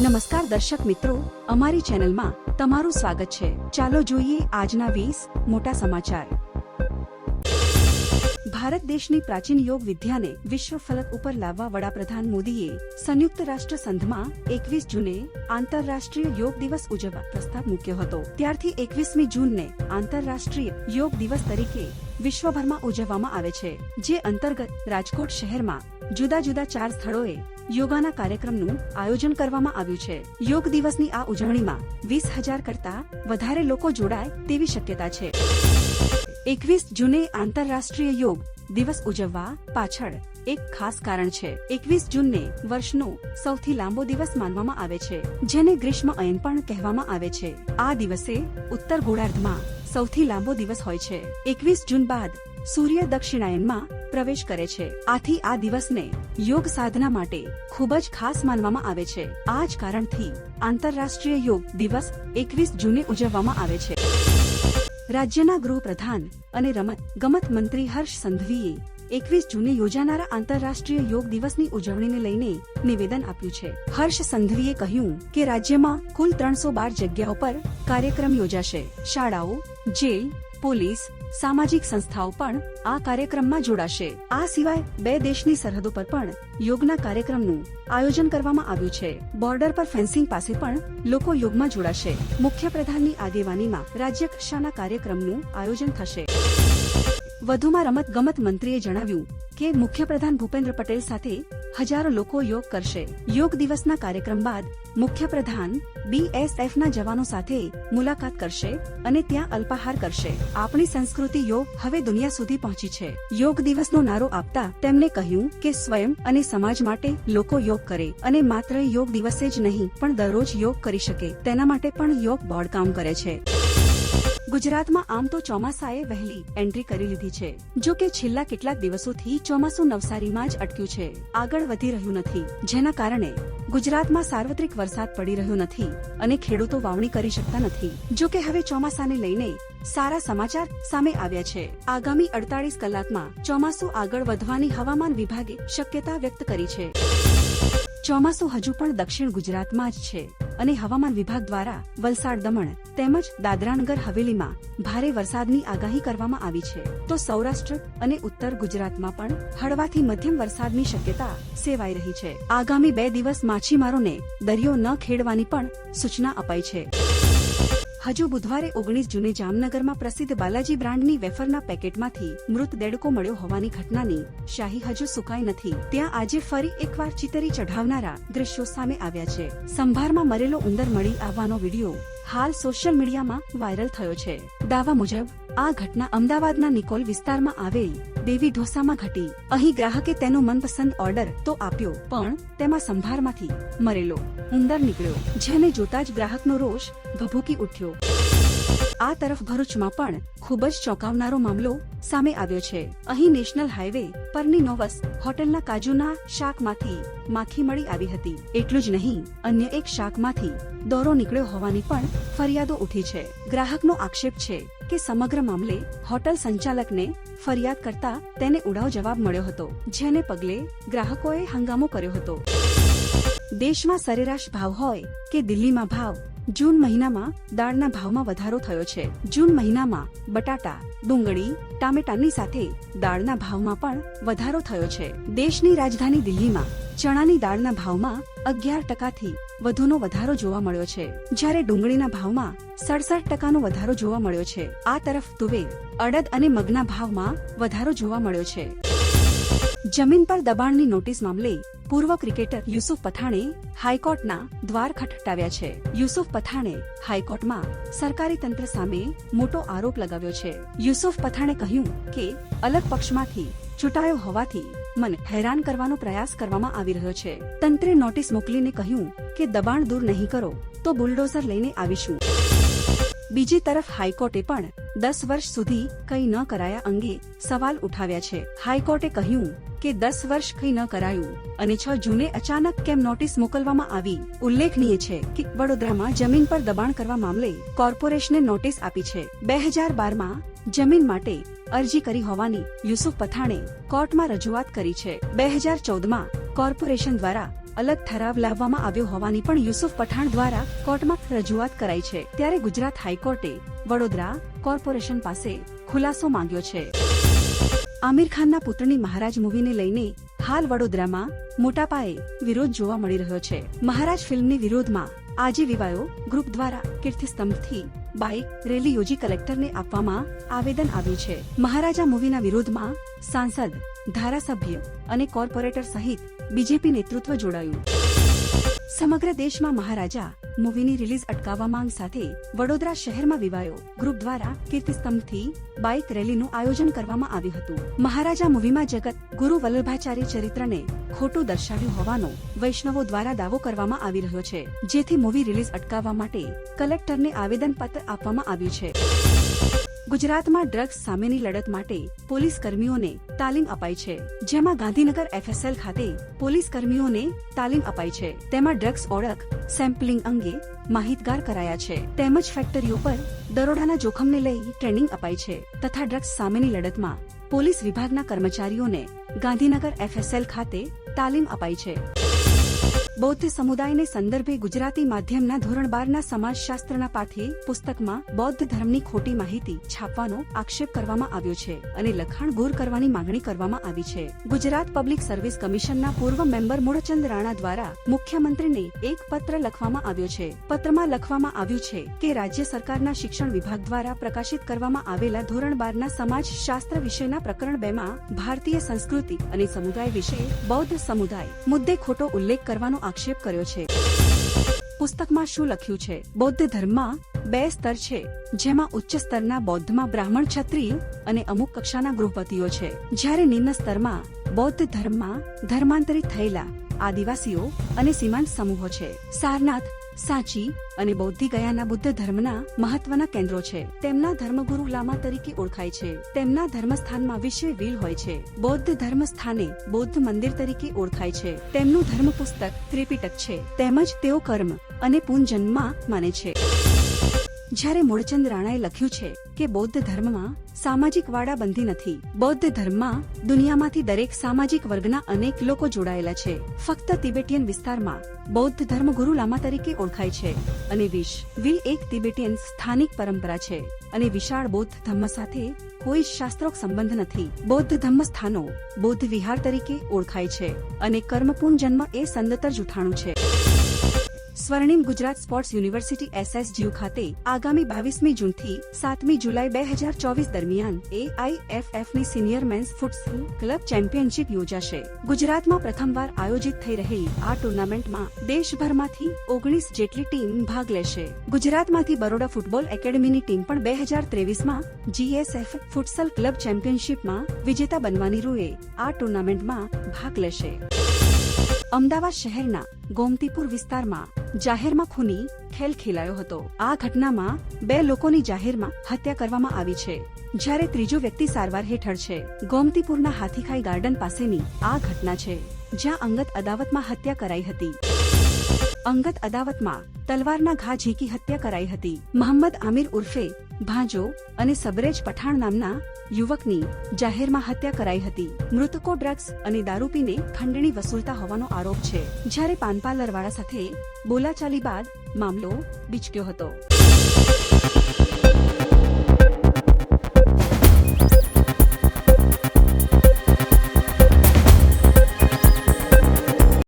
નમસ્કાર દર્શક મિત્રો, અમારી ચેનલમાં તમારું સ્વાગત છે. ચાલો જોઈએ આજના વીસ મોટા સમાચાર. ભારત દેશની પ્રાચીન યોગ વિદ્યાને વિશ્વ ફલક ઉપર લાવવા વડાપ્રધાન મોદીએ સંયુક્ત રાષ્ટ્ર સંઘમાં એકવીસ જૂને આંતરરાષ્ટ્રીય યોગ દિવસ ઉજવવા પ્રસ્તાવ મૂક્યો હતો. ત્યારથી એકવીસમી જૂનને આંતરરાષ્ટ્રીય યોગ દિવસ તરીકે વિશ્વભરમાં ઉજવવામાં આવે છે, જે અંતર્ગત રાજકોટ શહેરમાં જુદા જુદા ચાર સ્થળોએ યોગાના કાર્યક્રમનું આયોજન કરવામાં આવ્યું છે. યોગ દિવસની આ ઉજવણીમાં વીસ હજાર કરતા વધારે લોકો જોડાય તેવી શક્યતા છે. એકવીસ જૂને આંતરરાષ્ટ્રીય યોગ દિવસ ઉજવવા પાછળ એક ખાસ કારણ છે. એકવીસ જૂનને વર્ષનો સૌથી લાંબો દિવસ માનવામાં આવે છે, જેને ગ્રીષ્મ અયન પણ કહેવામાં આવે છે. આ દિવસે ઉત્તર ગોળાર્ધમાં સૌથી લાંબો દિવસ હોય છે. એકવીસ જૂન બાદ સૂર્ય દક્ષિણાયનમાં પ્રવેશ કરે છે. આથી આ દિવસને યોગ સાધના માટે ખૂબ જ ખાસ માનવામાં આવે છે. આ જ કારણથી આંતરરાષ્ટ્રીય યોગ દિવસ એકવીસ જૂને ઉજવવામાં આવે છે. રાજ્યના ગૃહપ્રધાન અને રમત ગમત મંત્રી હર્ષ સંઘવીએ એકવીસ જૂને યોજાનારા આંતરરાષ્ટ્રીય યોગ દિવસની ઉજવણીને લઈને નિવેદન આપ્યું છે. હર્ષ સંઘવીએ કહ્યું કે રાજ્યમાં કુલ ત્રણસો બાર જગ્યાઓ પર કાર્યક્રમ યોજાશે. શાળાઓ, જેલ, પોલીસ, સામાજિક સંસ્થાઓ પણ આ કાર્યક્રમમાં જોડાશે. આ સિવાય બે દેશની સરહદો પર પણ યોગના કાર્યક્રમનું આયોજન કરવામાં આવ્યું છે. બોર્ડર પર ફેન્સિંગ પાસે પણ લોકો યોગમાં જોડાશે. મુખ્યપ્રધાનની આગેવાનીમાં રાજ્ય કક્ષાના કાર્યક્રમનું આયોજન થશે. વધુમાં રમત ગમત મંત્રીએ જણાવ્યું કે મુખ્યપ્રધાન ભૂપેન્દ્ર પટેલ સાથે હજારો લોકો યોગ કરશે. યોગ દિવસના કાર્યક્રમ બાદ મુખ્યપ્રધાન બીએસએફના જવાનો સાથે મુલાકાત કરશે અને ત્યાં અલ્પાહાર કરશે. આપણી સંસ્કૃતિ યોગ હવે દુનિયા સુધી પહોંચી છે. યોગ દિવસનો નારો આપતા તેમણે કહ્યું કે સ્વયં અને સમાજ માટે લોકો યોગ કરે અને માત્ર યોગ દિવસે જ નહીં, પણ દરરોજ યોગ કરી શકે. તેના માટે પણ યોગ બોર્ડ કામ કરે છે. ગુજરાતમાં આમ તો ચોમાસાએ વહેલી એન્ટ્રી કરી લીધી છે. જો કે છેલ્લા કેટલાક દિવસોથી ચોમાસું નવસારીમાં જ અટક્યું છે. આગળ વધી રહ્યું નથી. જેના કારણે ગુજરાતમાં સાર્વત્રિક વરસાદ પડી રહ્યો નથી અને ખેડૂતો વાવણી કરી શકતા નથી. જો કે હવે ચોમાસાને લઈને સારા સમાચાર સામે આવ્યા છે. આગામી અડતાલીસ કલાકમાં ચોમાસું આગળ વધવાની હવામાન વિભાગે શક્યતા વ્યક્ત કરી છે. ચોમાસું હજુ પણ દક્ષિણ ગુજરાતમાં જ છે. અને હવામાન વિભાગ દ્વારા વલસાડ દમણ તેમજ દાદરાનગર હવેલીમાં ભારે વરસાદની આગાહી કરવામાં આવી છે. તો સૌરાષ્ટ્ર અને ઉત્તર ગુજરાતમાં પણ હળવાથી મધ્યમ વરસાદની શક્યતા સેવાઈ રહી છે. આગામી બે દિવસ માછીમારોને દરિયો ન ખેડવાની પણ સૂચના અપાઈ છે. હજુ બુધવારે ઓગણીસ જૂને જામનગરમાં પ્રસિદ્ધ બાલાજી બ્રાન્ડની વેફરના પેકેટમાંથી મૃત દેડકો મળ્યો હોવાની ઘટનાની શાહી હજુ સુકાઈ નથી. ત્યાં આજે ફરી એકવાર ચિતરી ચઢાવનારા દ્રશ્યો સામે આવ્યા છે. સંભારમાં મરેલો ઉંદર મળી આવવાનો વીડિયો હાલ સોશિયલ મીડિયામાં વાયરલ થયો છે. દાવા મુજબ આ ઘટના અમદાવાદના નિકોલ વિસ્તારમાં આવેલ દેવી ઢોસામાં ઘટી. અહીં ગ્રાહકે તેનો મનપસંદ ઓર્ડર તો આપ્યો, પણ તેમાં સંભારમાંથી મરેલો ઉંદર નીકળ્યો, જેને જોતા જ ગ્રાહકનો રોષ ભભૂકી ઉઠ્યો. આ તરફ ભરૂચમાં પણ ખૂબ જ ચોંકાવનારો મામલો સામે આવ્યો છે. અહીં નેશનલ હાઈવે પરની નોવસ હોટલના કાજુના શાકમાંથી માખી મળી આવી હતી. એટલું જ નહીં, અન્ય એક શાકમાંથી દોરો નીકળ્યો હોવાની પણ ફરિયાદો ઉઠી છે. ગ્રાહકનો આક્ષેપ છે કે સમગ્ર મામલે હોટલ સંચાલકને ફરિયાદ કરતા તેને ઉડાવ જવાબ મળ્યો હતો, જેને પગલે ગ્રાહકોએ હંગામો કર્યો હતો. દેશમાં સરેરાશ ભાવ હોય કે દિલ્હીમાં ભાવ, જૂન મહિનામાં દાળના ભાવમાં વધારો થયો છે. જૂન મહિનામાં બટાટા, ડુંગળી, ટામેટાની સાથે દાળના ભાવમાં પણ વધારો થયો છે. દેશની રાજધાની દિલ્હીમાં ચણાની દાળના ભાવમાં અગિયાર ટકાથી વધુનો વધારો જોવા મળ્યો છે. જ્યારે ડુંગળીના ભાવમાં સડસઠ ટકાનો વધારો જોવા મળ્યો છે. આ તરફ તુવેર અડદ અને મગના ભાવમાં વધારો જોવા મળ્યો છે. જમીન પર દબાણની નોટિસ મામલે પૂર્વ ક્રિકેટર યુસુફ પઠાણે હાઈકોર્ટના દ્વાર ખટખટાવ્યા છે. યુસુફ પઠાણે હાઈકોર્ટમાં સરકારી તંત્ર સામે મોટો આરોપ લગાવ્યો છે. યુસુફ પઠાણે કહ્યું કે અલગ પક્ષમાંથી ચૂંટાયો હોવાથી મને હેરાન કરવાનો પ્રયાસ કરવામાં આવી રહ્યો છે. તંત્રે નોટિસ મોકલીને કહ્યું કે દબાણ દૂર નહીં કરો, તો બુલડોઝર લઈને આવીશું. બીજી તરફ હાઈકોર્ટે પણ દસ વર્ષ સુધી કંઈ ન કરાયા અંગે સવાલ ઉઠાવ્યા છે. હાઈકોર્ટે કહ્યું કે દસ વર્ષ કંઈ ન કરાયું અને છ જૂને અચાનક કેમ નોટિસ મોકલવામાં આવી? ઉલ્લેખનીય છે કે વડોદરામાં જમીન પર દબાણ કરવા મામલે કોર્પોરેશને નોટિસ આપી છે. બે હજાર બારમાં જમીન માટે અરજી કરી હોવાની યુસુફ પઠાણે કોર્ટમાં રજૂઆત કરી છે. બે હજાર ચૌદમાં કોર્પોરેશન દ્વારા અલગ ઠરાવ લાવવામાં આવ્યો હોવાની પણ યુસુફ પઠાણ દ્વારા કોર્ટમાં રજૂઆત કરાઈ છે. ત્યારે ગુજરાત હાઈકોર્ટે વડોદરા કોર્પોરેશન પાસે ખુલાસો માંગ્યો છે. આમિર ખાનના પુત્રની મહારાજ મૂવીને લઈને હાલ વડોદરામાં મોટા પાયે વિરોધ જોવા મળી રહ્યો છે. મહારાજ ફિલ્મની વિરોધમાં આજે વિવાયો ગ્રુપ દ્વારા કીર્તિસ્તંભથી બાઇક રેલી યોજી કલેક્ટરને આપવામાં આવેદન આવ્યું છે. મહારાજા મૂવીના વિરોધમાં સાંસદ, ધારાસભ્ય અને કોર્પોરેટર સહિત બીજેપી નેતૃત્વ જોડાયું. સમગ્ર દેશમાં મહારાજા મૂવીની રિલીઝ અટકાવવા માંગ સાથે વડોદરા શહેરમાં વિવાયો. ગ્રુપ દ્વારા કીર્તિસ્તંભથી બાઇક રેલીનું આયોજન કરવામાં આવ્યું હતું. મહારાજા મૂવીમાં જગત ગુરુ વલ્લભાચાર્ય ચરિત્રને ખોટું દર્શાવ્યું હોવાનો વૈષ્ણવો દ્વારા દાવો કરવામાં આવી રહ્યો છે. જેથી મૂવી રિલીઝ અટકાવવા માટે કલેક્ટરને આવેદનપત્ર આપવામાં આવ્યું છે. ગુજરાતમાં ડ્રગ્સ સામેની લડત માટે પોલીસ કર્મીઓને તાલીમ અપાઈ છે. જેમાં ગાંધીનગર એફએસએલ ખાતે પોલીસ કર્મીઓને તાલીમ અપાઈ છે. તેમાં ડ્રગ્સ ઓળખ, સેમ્પલિંગ અંગે માહિતગાર કરાયા છે. તેમજ ફેક્ટરીઓ પર દરોડાના જોખમને લઈ ટ્રેનિંગ અપાઈ છે. તથા ડ્રગ્સ સામેની લડતમાં પોલીસ વિભાગના કર્મચારીઓને ગાંધીનગર એફએસએલ ખાતે તાલીમ અપાઈ છે. બૌદ્ધ સમુદાયને સંદર્ભે ગુજરાતી માધ્યમના ધોરણ બારના સમાજશાસ્ત્રના પાઠ્ય પુસ્તકમાં બૌદ્ધ ધર્મની ખોટી માહિતી છાપવાનો આક્ષેપ કરવામાં આવ્યો છે અને લખાણ દૂર કરવાની માંગણી કરવામાં આવી છે. ગુજરાત પબ્લિક સર્વિસ કમિશનના પૂર્વ મેમ્બર મૂળચંદ રાણા દ્વારા મુખ્યમંત્રીને એક પત્ર લખવામાં આવ્યો છે. પત્રમાં લખવામાં આવ્યું છે કે રાજ્ય સરકારના શિક્ષણ વિભાગ દ્વારા પ્રકાશિત કરવામાં આવેલા ધોરણ બારના સમાજશાસ્ત્ર વિષયના પ્રકરણ બેમાં ભારતીય સંસ્કૃતિ અને સમુદાય વિશે બૌદ્ધ સમુદાય મુદ્દે ખોટો ઉલ્લેખ કરવાનો આક્ષેપ કર્યો છે. પુસ્તકમાં શું લખ્યું છે? બૌદ્ધ ધર્મમાં બે સ્તર છે, જેમાં ઉચ્ચ સ્તરના બૌદ્ધમાં બ્રાહ્મણ ક્ષત્રિય અને અમુક કક્ષાના ગૃહપતિઓ છે. જ્યારે નિમ્ન સ્તરમાં બૌદ્ધ ધર્મમાં ધર્માંતરિત થયેલા આદિવાસીઓ અને સીમાંત સમૂહો છે. સારનાથ સાચી અને બૌદ્ધિ ગયાના બુદ્ધ ધર્મના મહત્વના કેન્દ્રો છે. તેમના ધર્મગુરુ લામા તરીકે ઓળખાય છે. તેમના ધર્મસ્થાનમાં વિશ્વ વીલ હોય છે. બૌદ્ધ ધર્મ સ્થાને બૌદ્ધ મંદિર તરીકે ઓળખાય છે. તેમનું ધર્મ પુસ્તક ત્રિપિટક છે. તેમજ તેઓ કર્મ અને પુનજન્મમાં માને છે. જ્યારે મૂળચંદ રાણાએ લખ્યું છે કે બૌદ્ધ ધર્મમાં સામાજિક વાડાબંધી નથી. બૌદ્ધ ધર્મમાં દુનિયામાંથી દરેક સામાજિક વર્ગના અનેક લોકો જોડાયેલા છે. ફક્ત તિબેટિયન વિસ્તારમાં બૌદ્ધ ધર્મ ગુરુ લામા તરીકે ઓળખાય છે અને વિશ વિલ એક તિબેટિયન સ્થાનિક પરંપરા છે અને વિશાળ બૌદ્ધ ધર્મ સાથે કોઈ શાસ્ત્રોક સંબંધ નથી. બૌદ્ધ ધર્મ સ્થાનો બૌદ્ધ વિહાર તરીકે ઓળખાય છે અને કર્મપૂર્ણ જન્મ એ સંદતર જૂઠાણું છે. સ્વર્ણિમ ગુજરાત સ્પોર્ટ્સ યુનિવર્સિટી એસએસજીયુ ખાતે આગામી બાવીસમી જૂનથી સાતમી જુલાઈ બે હજાર ચોવીસ દરમિયાન એઆઈએફએફની senior men's futsal club championship યોજાશે. ગુજરાતમાં પ્રથમવાર આયોજિત થઈ રહેલી આ ટુર્નામેન્ટમાં દેશભરમાંથી ઓગણીસ જેટલી ટીમ ભાગ લેશે. ગુજરાતમાંથી બરોડા ફૂટબોલ એકેડમીની ટીમ પણ બે હજાર ત્રેવીસમાં જીએસએફ ફૂટસલ ક્લબ ચેમ્પિયનશિપમાં વિજેતા બનવાની રૂએ આ ટુર્નામેન્ટમાં ભાગ લેશે. અમદાવાદ શહેરના ગોમતીપુર વિસ્તારમાં જાહેરમાં ખૂની ખેલ ખેલાયો હતો. આ ઘટનામાં બે લોકોની જાહેરમાં હત્યા કરવામાં આવી છે. જ્યારે ત્રીજો વ્યક્તિ સારવાર હેઠળ છે. ગોમતીપુરના હાથીખાઈ ગાર્ડન પાસેની આ ઘટના છે, જ્યાં અંગત અદાવતમાં હત્યા કરાઈ હતી. અંગત અદાવતમાં તલવારના ઘા ઝીકી હત્યા કરાઈ હતી. મોહમ્મદ આમિર ઉર્ફે ભાંજો અને સબરેજ પઠાણ નામના યુવકની જાહેરમાં હત્યા કરાઈ હતી. મૃતકો ડ્રગ્સ અને દારૂ પીને ખંડણી વસૂલતા હોવાનો આરોપ છે. જ્યારે પાનપાલરવાળા સાથે બોલાચાલી બાદ મામલો બિચક્યો હતો.